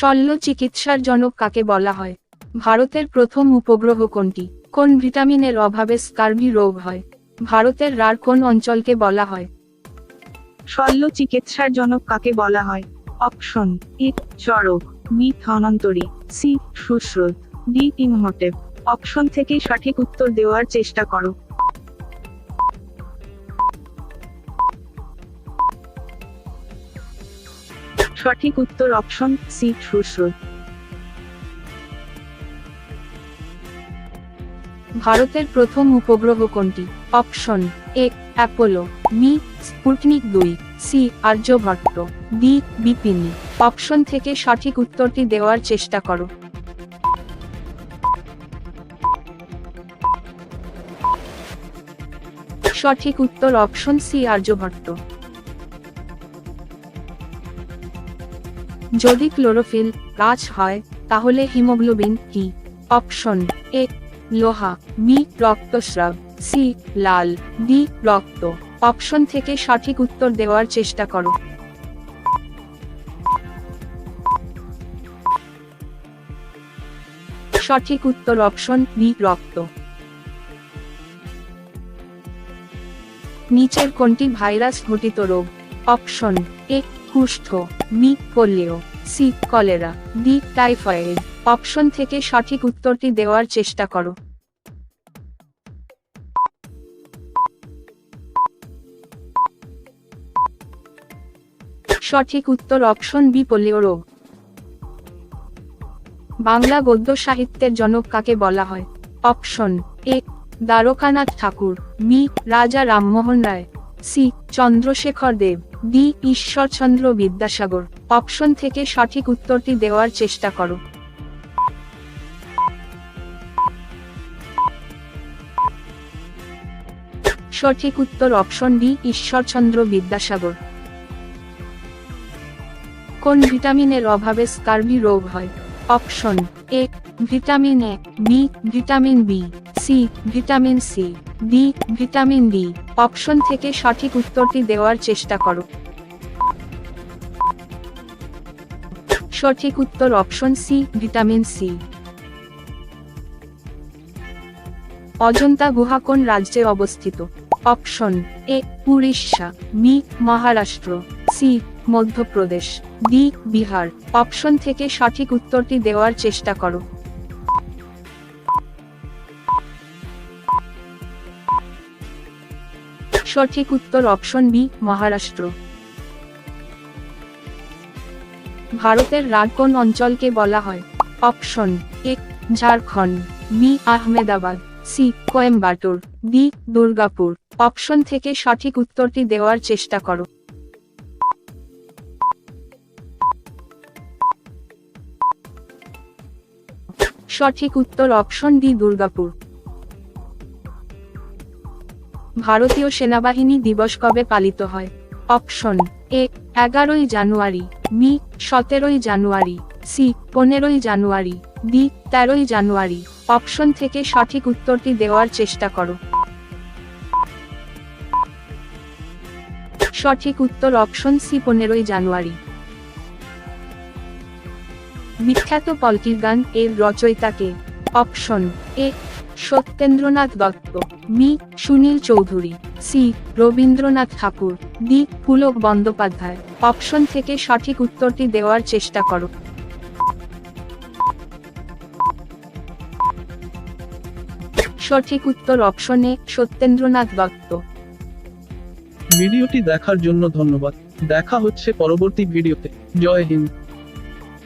শল্য চিকিৎসার জনক কাকে বলা হয়? ভারতের প্রথম উপগ্রহ কোনটি? কোন ভিটামিনের অভাবে স্কার্ভি রোগ হয়? ভারতের রার কোন অঞ্চলকে বলা হয়? শল্য চিকিৎসার জনক কাকে বলা হয়? Option, A Charak B Dhanvantari C, Sushruta, D Imhotep option থেকে সঠিক উত্তর দেওয়ার চেষ্টা করো। সঠিক উত্তর অপশন সি সুশ্রুত ভারতের প্রথম উপগ্রহ কোনটি? Option A, Apollo, B, Sputnik দুই, সি, আর্যভট্ট, ডি, বিপিনি। অপশন থেকে সঠিক উত্তরটি দেওয়ার চেষ্টা করো। সঠিক উত্তর অপশন সি, আর্যভট্ট। যদি ক্লোরোফিল গাছ হয়, তাহলে হিমোগ্লোবিন কি অপশন এ, লোহা, বি, রক্তস্রাব, সি, লাল, ডি, রক্ত। অপশন থেকে সঠিক উত্তর দেওয়ার চেষ্টা করো। সঠিক উত্তর অপশন বি, রক্ত। নিচের কোনটি ভাইরাস ঘটিত রোগ? অপশন এ কুষ্ঠ B polio, C cholera, D typhoid. Option থেকে সঠিক উত্তরটি দেওয়ার চেষ্টা করো। সঠিক উত্তর অপশন বি, পোলিও রোগ। বাংলা গদ্য সাহিত্যের জনক কাকে বলা হয়? Option A, Dwarkanath Tagore, B, Raja Rammohan Roy, C, Chandrashekhar Dev. D Ishwarchandra Vidyasagar. Option থেকে সঠিক উত্তরটি দেওয়ার চেষ্টা করো। সঠিক উত্তর অপশন ডি ঈশ্বরচন্দ্র বিদ্যাসাগর। কোন ভিটামিনের অভাবে স্কার্ভি রোগ হয়? Option A, vitamin A, B, vitamin B. C, vitamin C, D, vitamin D, option থেকে সঠিক উত্তরটি দেওয়ার চেষ্টা করো। সঠিক উত্তর option C, vitamin C. Ajanta গুহা কোন রাজ্যে অবস্থিত? Option A, Orissa, B, Maharashtra, C, Madhya Pradesh, D, Bihar. Option থেকে সঠিক উত্তরটি দেওয়ার চেষ্টা করো। সঠিক উত্তর অপশন বি, মহারাষ্ট্র। ভারতের রাগ কোন অঞ্চলকে বলা হয়? Option A, Jharkhand, B, Ahmedabad, C, Coimbatore, D, Durgapur. Option থেকে সঠিক উত্তরটি দেওয়ার চেষ্টা করো। সঠিক উত্তর অপশন ডি, দুর্গাপুর। ভারতীয় সেনাবাহিনী দিবস কবে পালিত হয়? অপশন এ, এগারোই জানুয়ারি, বি, সতেরোই জানুয়ারি, সি, পনেরোই জানুয়ারি, ডি, তেরোই জানুয়ারি। অপশন থেকে সঠিক উত্তরটি দেওয়ার চেষ্টা করো। সঠিক উত্তর অপশন সি, পনেরোই জানুয়ারি। বিখ্যাত পলকির গান এর রচয়িতাকে option A, Satyendranath Dutta, B, Sunil Chowdhury, C, Rabindranath Tagore, D, Pulak Bandyopadhyay. Option থেকে সঠিক উত্তরটি দেওয়ার চেষ্টা করো। সঠিক উত্তর অপশনে সত্যেন্দ্রনাথ দত্ত। ভিডিওটি দেখার জন্য ধন্যবাদ। দেখা হচ্ছে পরবর্তী ভিডিওতে। জয় হিন্দ।